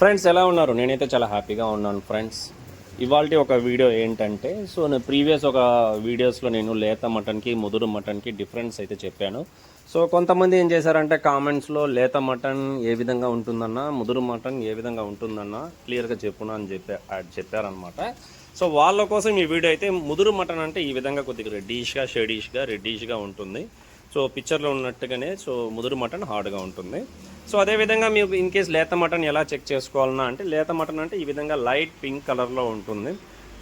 Friends ఎలా ఉన్నారు? నేనైతే చాలా హ్యాపీగా ఉన్నాను ఫ్రెండ్స్ ఇవాళ ఒక వీడియో ఏంటంటే సో నేను ప్రీవియస్ ఒక వీడియోస్లో నేను లేత మటన్కి ముదురు మటన్కి డిఫరెన్స్ అయితే చెప్పాను. సో కొంతమంది ఏం చేశారంటే కామెంట్స్లో లేత మటన్ ఏ విధంగా ఉంటుందన్నా ముదురు మటన్ ఏ విధంగా ఉంటుందన్నా క్లియర్గా చెప్పునా అని చెప్పా చెప్పారనమాట సో వాళ్ళ కోసం ఈ వీడియో అయితే ముదురు మటన్ అంటే ఈ విధంగా కొద్దిగా రెడ్డిష్గా షెడీష్గా రెడ్డిష్గా ఉంటుంది. సో పిక్చర్లో ఉన్నట్టుగానే సో ముదురు మటన్ హార్డ్గా ఉంటుంది. సో అదేవిధంగా మీకు ఇన్ కేస్ లేత మటన్ ఎలా చెక్ చేసుకోవాలన్నా అంటే లేత మటన్ అంటే ఈ విధంగా లైట్ పింక్ కలర్లో ఉంటుంది.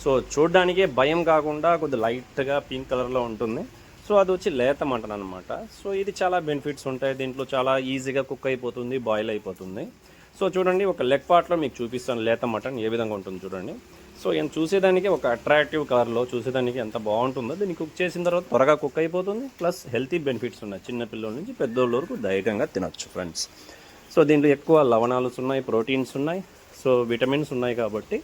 సో చూడడానికే భయం కాకుండా కొద్ది లైట్గా పింక్ కలర్లో ఉంటుంది. సో అది వచ్చి లేత మటన్ అనమాట సో ఇది చాలా బెనిఫిట్స్ ఉంటాయి. దీంట్లో చాలా ఈజీగా కుక్ అయిపోతుంది బాయిల్ అయిపోతుంది. సో చూడండి ఒక లెగ్ పార్ట్లో మీకు చూపిస్తాను లేత మటన్ ఏ విధంగా ఉంటుంది చూడండి. సో నేను చూసేదానికి ఒక అట్రాక్టివ్ కార్లో చూసేదానికి ఎంత బాగుంటుందో దీన్ని కుక్ చేసిన తర్వాత త్వరగా కుక్ అయిపోతుంది. ప్లస్ హెల్తీ బెనిఫిట్స్ ఉన్నాయి. చిన్న పిల్లల నుంచి పెద్దోళ్ళ వరకు ధైర్యంగా తినొచ్చు ఫ్రెండ్స్ సో దీంట్లో ఎక్కువ లవణాలు ఉన్నాయి ప్రోటీన్స్ ఉన్నాయి సో విటమిన్స్ ఉన్నాయి కాబట్టి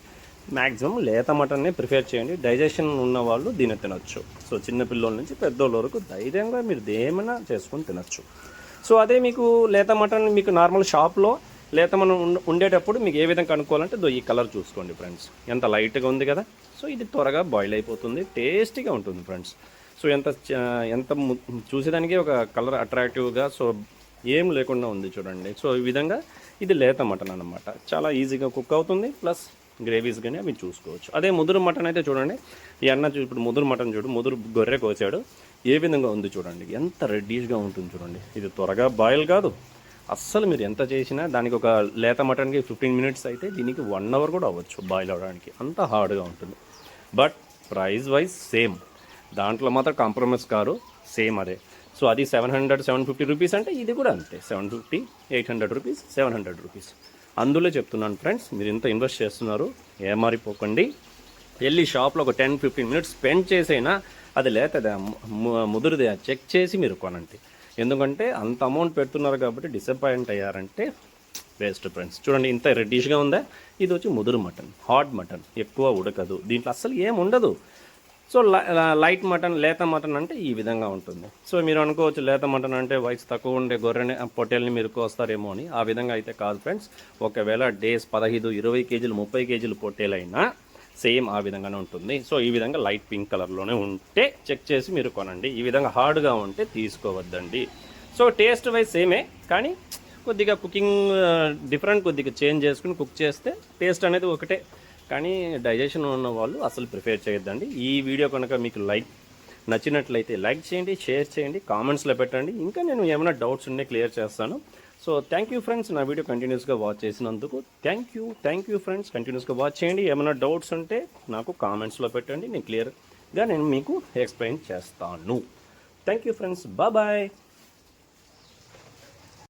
మ్యాక్సిమం లేత మటన్నే ప్రిఫేర్ చేయండి. డైజెషన్ ఉన్న వాళ్ళు దీన్ని తినొచ్చు. సో చిన్నపిల్లల నుంచి పెద్దోళ్ళ వరకు ధైర్యంగా మీరు దేమైనా చేసుకొని తినొచ్చు. సో అదే మీకు లేత మటన్ మీకు నార్మల్ షాప్లో లేత మనం ఉండేటప్పుడు మీకు ఏ విధంగా కనుక్కోవాలంటే ఈ కలర్ చూసుకోండి ఫ్రెండ్స్. ఎంత లైట్గా ఉంది కదా? సో ఇది త్వరగా బాయిల్ అయిపోతుంది టేస్టీగా ఉంటుంది ఫ్రెండ్స్. సో ఎంత ఎంత చూసేదానికి ఒక కలర్ అట్రాక్టివ్గా సో ఏం లేకుండా ఉంది చూడండి. సో ఈ విధంగా ఇది లేత మటన్ అన్నమాట. చాలా ఈజీగా కుక్ అవుతుంది ప్లస్ గ్రేవీస్ కానీ అవి చూసుకోవచ్చు. అదే ముదురు మటన్ అయితే చూడండి. ఈ అన్న చూ- ఇప్పుడు ముదురు మటన్ చూడు ముదురు గొర్రె కోసాడు. ఏ విధంగా ఉంది చూడండి. ఎంత రెడ్డిష్గా ఉంటుంది చూడండి. ఇది త్వరగా బాయిల్ కాదు. అస్సలు మీరు ఎంత చేసినా దానికి ఒక లేత మటన్కి ఫిఫ్టీన్ మినిట్స్ అయితే దీనికి వన్ అవర్ కూడా అవ్వచ్చు బాయిల్ అవ్వడానికి అంత హార్డ్గా ఉంటుంది. బట్ ప్రైస్ వైజ్ సేమ్ దాంట్లో మాత్రం కాంప్రమైజ్ కారు సేమ్ అదే. సో అది seven hundred seven fifty rupees అంటే ఇది కూడా అంతే. Seven fifty eight hundred rupees seven hundred rupees అందులో చెప్తున్నాను ఫ్రెండ్స్ మీరు ఇంత ఇన్వెస్ట్ చేస్తున్నారు ఏమారిపోకండి. వెళ్ళి షాప్లో ఒక టెన్ ఫిఫ్టీన్ మినిట్స్ స్పెండ్ చేసైనా అది లేతదా ముదురుదే. చెక్ చేసి మీరు కొనండి. ఎందుకంటే అంత అమౌంట్ పెడుతున్నారు కాబట్టి డిసప్పాయింట్ అయ్యారంటే వేస్ట్ ఫ్రెండ్స్ చూడండి ఇంత రెడ్డిష్గా ఉందా? ఇది వచ్చి ముదురు మటన్ హాట్ మటన్ ఎక్కువ ఉడకదు. దీంట్లో అస్సలు ఏం ఉండదు. సో లై- లైట్ మటన్ లేత మటన్ అంటే ఈ విధంగా ఉంటుంది. సో మీరు అనుకోవచ్చు లేత మటన్ అంటే వయసు తక్కువ ఉండే గొర్రెని ఆ పొట్టేల్ని మీరు కోస్తారేమో అని. ఆ విధంగా అయితే కాదు ఫ్రెండ్స్ ఒకవేళ డేస్ పదహైదు ఇరవై కేజీలు ముప్పై కేజీలు పొట్టేలైనా సేమ్ ఆ విధంగానే ఉంటుంది. సో ఈ విధంగా లైట్ పింక్ కలర్లోనే ఉంటే చెక్ చేసి మీరు కొనండి. ఈ విధంగా హార్డ్గా ఉంటే తీసుకోవద్దండి. సో టేస్ట్ వైజ్ సేమే కానీ కొద్దిగా కుకింగ్ డిఫరెంట్ కొద్దిగా చేంజ్ చేసుకుని కుక్ చేస్తే టేస్ట్ అనేది ఒకటే. కానీ డైజెషన్ ఉన్న వాళ్ళు అసలు ప్రిఫేర్ చేయొద్దండి. ఈ వీడియో కనుక మీకు లైక్ నచ్చినట్లయితే లైక్ చేయండి షేర్ చేయండి కామెంట్స్లో పెట్టండి. ఇంకా నేను ఏమైనా డౌట్స్ ఉంటే క్లియర్ చేస్తాను. సో థ్యాంక్ యూ ఫ్రెండ్స్ నా వీడియో కంటిన్యూస్గా వాచ్ చేసినందుకు thank you thank you friends కంటిన్యూస్గా వాచ్ చేయండి. ఏమైనా డౌట్స్ ఉంటే నాకు కామెంట్స్లో పెట్టండి. నేను క్లియర్గా నేను మీకు ఎక్స్ప్లెయిన్ చేస్తాను. Thank you friends bye